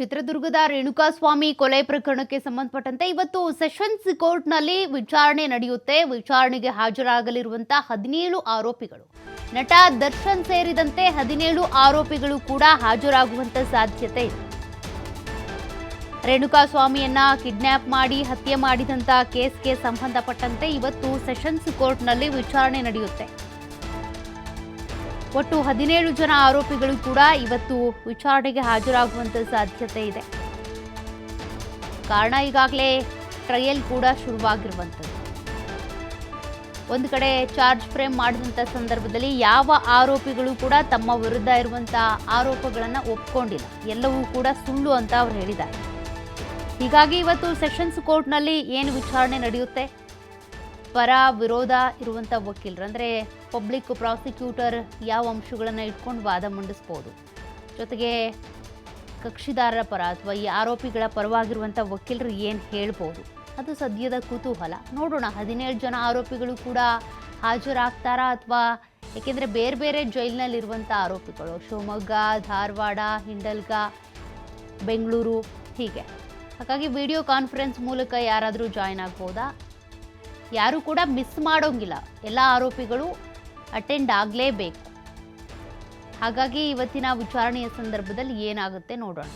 ಚಿತ್ರದುರ್ಗದ ರೇಣುಕಾಸ್ವಾಮಿ ಕೊಲೆ ಪ್ರಕರಣಕ್ಕೆ ಸಂಬಂಧಪಟ್ಟಂತೆ ಇವತ್ತು ಸೆಷನ್ಸ್ ಕೋರ್ಟ್ನಲ್ಲಿ ವಿಚಾರಣೆ ನಡೆಯುತ್ತೆ. ವಿಚಾರಣೆಗೆ ಹಾಜರಾಗಲಿರುವಂತಹ ಹದಿನೇಳು ಆರೋಪಿಗಳು. ನಟ ದರ್ಶನ್ ಸೇರಿದಂತೆ ಹದಿನೇಳು ಆರೋಪಿಗಳು ಕೂಡ ಹಾಜರಾಗುವಂತ ಸಾಧ್ಯತೆ ಇದೆ. ರೇಣುಕಾಸ್ವಾಮಿಯನ್ನ ಕಿಡ್ನ್ಯಾಪ್ ಮಾಡಿ ಹತ್ಯೆ ಮಾಡಿದಂತಹ ಕೇಸ್ಗೆ ಸಂಬಂಧಪಟ್ಟಂತೆ ಇವತ್ತು ಸೆಷನ್ಸ್ ಕೋರ್ಟ್ನಲ್ಲಿ ವಿಚಾರಣೆ ನಡೆಯುತ್ತೆ. ಒಟ್ಟು ಹದಿನೇಳು ಜನ ಆರೋಪಿಗಳು ಕೂಡ ಇವತ್ತು ವಿಚಾರಣೆಗೆ ಹಾಜರಾಗುವಂತ ಸಾಧ್ಯತೆ ಇದೆ. ಕಾರಣ ಈಗಾಗಲೇ ಟ್ರಯಲ್ ಕೂಡ ಶುರುವಾಗಿರುವಂಥದ್ದು. ಒಂದು ಕಡೆ ಚಾರ್ಜ್ ಫ್ರೇಮ್ ಮಾಡಿದಂಥ ಸಂದರ್ಭದಲ್ಲಿ ಯಾವ ಆರೋಪಿಗಳು ಕೂಡ ತಮ್ಮ ವಿರುದ್ಧ ಇರುವಂತಹ ಆರೋಪಗಳನ್ನು ಒಪ್ಕೊಂಡಿಲ್ಲ. ಎಲ್ಲವೂ ಕೂಡ ಸುಳ್ಳು ಅಂತ ಅವ್ರು ಹೇಳಿದ್ದಾರೆ. ಹೀಗಾಗಿ ಇವತ್ತು ಸೆಷನ್ಸ್ ಕೋರ್ಟ್ನಲ್ಲಿ ಏನು ವಿಚಾರಣೆ ನಡೆಯುತ್ತೆ? ಪರ ವಿರೋಧ ಇರುವಂಥ ವಕೀಲರು, ಅಂದರೆ ಪಬ್ಲಿಕ್ ಪ್ರಾಸಿಕ್ಯೂಟರ್ ಯಾವ ಅಂಶಗಳನ್ನು ಇಟ್ಕೊಂಡು ವಾದ ಮಂಡಿಸ್ಬೋದು. ಜೊತೆಗೆ ಕಕ್ಷಿದಾರರ ಪರ ಅಥವಾ ಈ ಆರೋಪಿಗಳ ಪರವಾಗಿರುವಂಥ ವಕೀಲರು ಏನು ಹೇಳ್ಬೋದು? ಅದು ಸದ್ಯದ ಕುತೂಹಲ. ನೋಡೋಣ, ಹದಿನೇಳು ಜನ ಆರೋಪಿಗಳು ಕೂಡ ಹಾಜರಾಗ್ತಾರಾ ಅಥವಾ ಏಕೆಂದರೆ ಬೇರೆ ಬೇರೆ ಜೈಲಿನಲ್ಲಿರುವಂಥ ಆರೋಪಿಗಳು, ಶಿವಮೊಗ್ಗ, ಧಾರವಾಡ, ಹಿಂಡಲ್ಗ, ಬೆಂಗಳೂರು ಹೀಗೆ. ಹಾಗಾಗಿ ವಿಡಿಯೋ ಕಾನ್ಫರೆನ್ಸ್ ಮೂಲಕ ಯಾರಾದರೂ ಜಾಯ್ನ್ ಆಗ್ಬೋದಾ? ಯಾರು ಕೂಡ ಮಿಸ್ ಮಾಡೋಂಗಿಲ್ಲ. ಎಲ್ಲ ಆರೋಪಿಗಳು ಅಟೆಂಡ್ ಆಗಲೇಬೇಕು. ಹಾಗಾಗಿ ಇವತ್ತಿನ ವಿಚಾರಣೆಯ ಸಂದರ್ಭದಲ್ಲಿ ಏನಾಗುತ್ತೆ ನೋಡೋಣ.